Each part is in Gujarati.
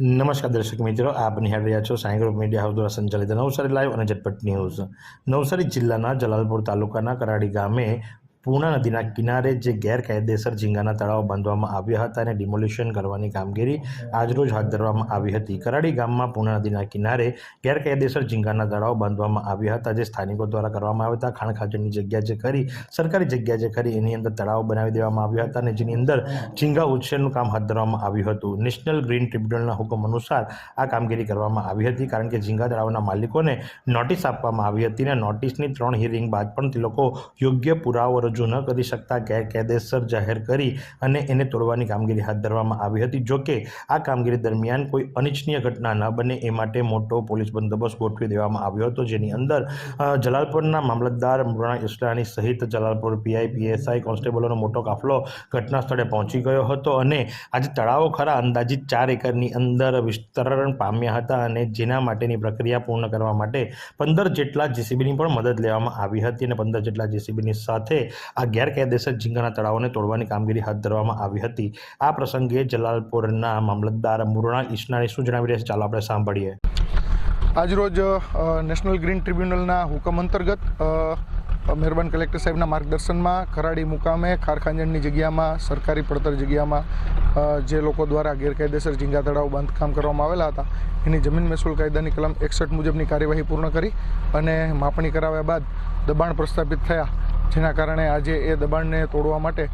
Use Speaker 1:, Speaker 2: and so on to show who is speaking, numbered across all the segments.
Speaker 1: નમસ્કાર દર્શક મિત્રો, આપ નિહાળ રહ્યા છો સાંઈ ગ્રુપ મીડિયા હાઉસ દ્વારા સંચાલિત નવસારી લાઈવ અને ઝટપટ ન્યૂઝ નવસારી જિલ્લાના જલાલપુર તાલુકાના કરાડી ગામે પૂર્ણા નદીના કિનારે જે ગેરકાયદેસર ઝીંગાના તળાવ બાંધવામાં આવ્યા હતા અને ડિમોલિશન કરવાની કામગીરી આજરોજ હાથ ધરવામાં આવી હતી. કરાડી ગામમાં પૂર્ણા નદીના કિનારે ગેરકાયદેસર ઝીંગાના તળાવ બાંધવામાં આવ્યા હતા, જે સ્થાનિકો દ્વારા કરવામાં આવ્યા હતા. ખાણ જગ્યા જે કરી, સરકારી જગ્યા જે કરી, એની અંદર તળાવ બનાવી દેવામાં આવ્યા હતા અને જેની અંદર ઝીંગા ઉછેરનું કામ હાથ ધરવામાં આવ્યું હતું. નેશનલ ગ્રીન ટ્રિબ્યુનલના હુકમ અનુસાર આ કામગીરી કરવામાં આવી હતી, કારણ કે ઝીંગા તળાવના માલિકોને નોટિસ આપવામાં આવી હતી અને નોટિસની ત્રણ હિયરિંગ બાદ પણ તે લોકો યોગ્ય પુરાવો રજૂ ન કરી શકતા ગેરકાયદેસર જાહેર કરી અને એને તોડવાની કામગીરી હાથ ધરવામાં આવી હતી. જોકે આ કામગીરી દરમિયાન કોઈ અનિચ્છનીય ઘટના ન બને એ માટે મોટો પોલીસ બંદોબસ્ત ગોઠવી દેવામાં આવ્યો હતો, જેની અંદર જલાલપુરના મામલતદાર મૃણા ઇસ્લાની સહિત જલાલપુર પીઆઈ પીએસઆઈ કોન્સ્ટેબલોનો મોટો કાફલો ઘટના સ્થળે પહોંચી ગયો હતો અને આજે તળાવો ખરા અંદાજિત ચાર એકરની અંદર વિસ્તરણ પામ્યા હતા અને જેના માટેની પ્રક્રિયા પૂર્ણ કરવા માટે પંદર જેટલા જેસીબીની પણ મદદ લેવામાં આવી હતી અને પંદર જેટલા જેસીબીની સાથે આ ગેરકાયદેસર ઝીંગાના તળાવોને તોડવાની કામગીરી હાથ ધરવામાં આવી હતી. આ પ્રસંગે જલાલપુરના મામલતદાર મુરણા ઈશનાની શું જણાવી રહ્યા છે? ચાલો આપણે સાંભળીએ.
Speaker 2: આજરોજ નેશનલ ગ્રીન ટ્રિબ્યુનલના હુકમ અંતર્ગત મહેરબાન કલેક્ટર સાહેબના માર્ગદર્શનમાં ખરાડી મુકામે ખારખાંજણની જગ્યામાં, સરકારી પડતર જગ્યામાં જે લોકો દ્વારા ગેરકાયદેસર ઝીંગા તળાવ બાંધકામ કરવામાં આવેલા હતા, એની જમીન મહેસૂલ કાયદાની કલમ એકસઠ મુજબની કાર્યવાહી પૂર્ણ કરી અને માપણી કરાવ્યા બાદ દબાણ પ્રસ્થાપિત થયા. જેના કારણે આજે એ દબાણને તોડવા માટે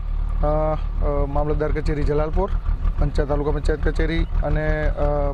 Speaker 2: મામલતદાર કચેરી જલાલપુર, પંચાયત તાલુકા પંચાયત કચેરી અને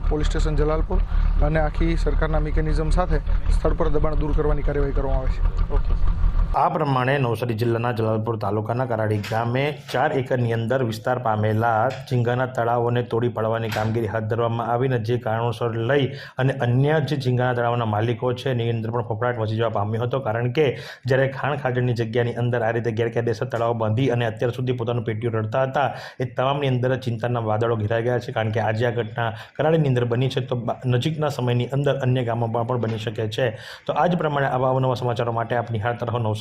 Speaker 2: પોલીસ સ્ટેશન જલાલપુર અને આખી સરકારના મિકેનિઝમ સાથે સ્થળ પર દબાણ દૂર કરવાની કાર્યવાહી કરવામાં આવે છે. ઓકે.
Speaker 1: આ પ્રમાણે નવસારી જિલ્લાના જલાલપુર તાલુકાના કરાડી ગામે ચાર એકરની અંદર વિસ્તાર પામેલા ઝીંગાના તળાવોને તોડી પાડવાની કામગીરી હાથ ધરવામાં આવીને જે કારણોસર લઈ અને અન્ય જે ઝીંગાના તળાવના માલિકો છે, એની અંદર પણ ફફડાટ મચી જવા પામ્યો હતો. કારણ કે જ્યારે ખાણ ખાજણની જગ્યાની અંદર આ રીતે ગેરકાયદેસર તળાવ બાંધી અને અત્યાર સુધી પોતાનું પેટીઓ રડતા હતા, એ તમામની અંદર ચિંતાના વાદળો ઘેરાઈ ગયા છે. કારણ કે આજે આ ઘટના કરાડીની અંદર બની છે, તો નજીકના સમયની અંદર અન્ય ગામોમાં પણ બની શકે છે. તો આજ પ્રમાણે આવા અવનવા સમાચારો માટે આપની હાર તરફ નવસારી